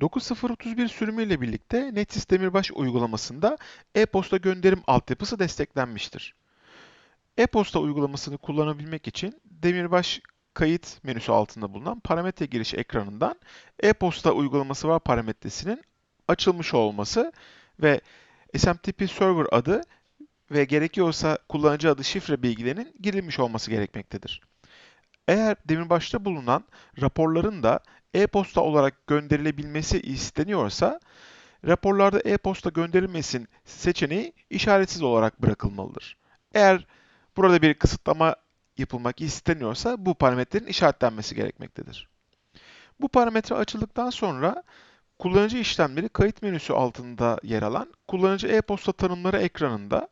9031 sürümüyle birlikte NetSys Demirbaş uygulamasında e-posta gönderim altyapısı desteklenmiştir. E-posta uygulamasını kullanabilmek için Demirbaş kayıt menüsü altında bulunan parametre giriş ekranından e-posta uygulaması var parametresinin açılmış olması ve SMTP Server adı ve gerekiyorsa kullanıcı adı şifre bilgilerinin girilmiş olması gerekmektedir. Eğer demirbaşta bulunan raporların da e-posta olarak gönderilebilmesi isteniyorsa, raporlarda e-posta gönderilmesin seçeneği işaretsiz olarak bırakılmalıdır. Eğer burada bir kısıtlama yapılmak isteniyorsa bu parametrenin işaretlenmesi gerekmektedir. Bu parametre açıldıktan sonra kullanıcı işlemleri kayıt menüsü altında yer alan kullanıcı e-posta tanımları ekranında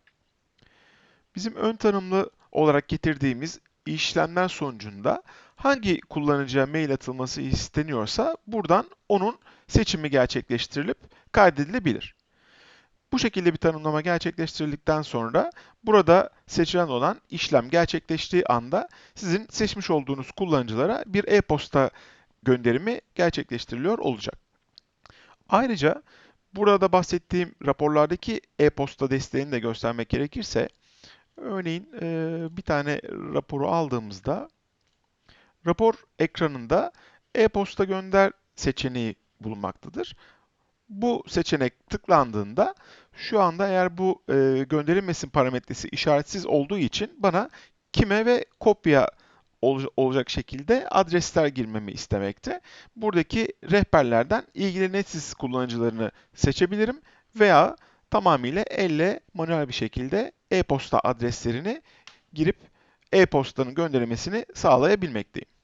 bizim ön tanımlı olarak getirdiğimiz işlemler sonucunda hangi kullanıcıya mail atılması isteniyorsa buradan onun seçimi gerçekleştirilip kaydedilebilir. Bu şekilde bir tanımlama gerçekleştirildikten sonra burada seçilen olan işlem gerçekleştiği anda sizin seçmiş olduğunuz kullanıcılara bir e-posta gönderimi gerçekleştiriliyor olacak. Ayrıca burada bahsettiğim raporlardaki e-posta desteğini de göstermek gerekirse Örneğin bir tane raporu aldığımızda rapor ekranında e-posta gönder seçeneği bulunmaktadır. Bu seçenek tıklandığında şu anda eğer bu e, gönderilmesin parametresi işaretsiz olduğu için bana kime ve kopya ol, olacak şekilde adresler girmemi istemekte. Buradaki rehberlerden ilgili netsiz kullanıcılarını seçebilirim veya tamamıyla elle manuel bir şekilde e-posta adreslerini girip e-postanın gönderilmesini sağlayabilmekteyim.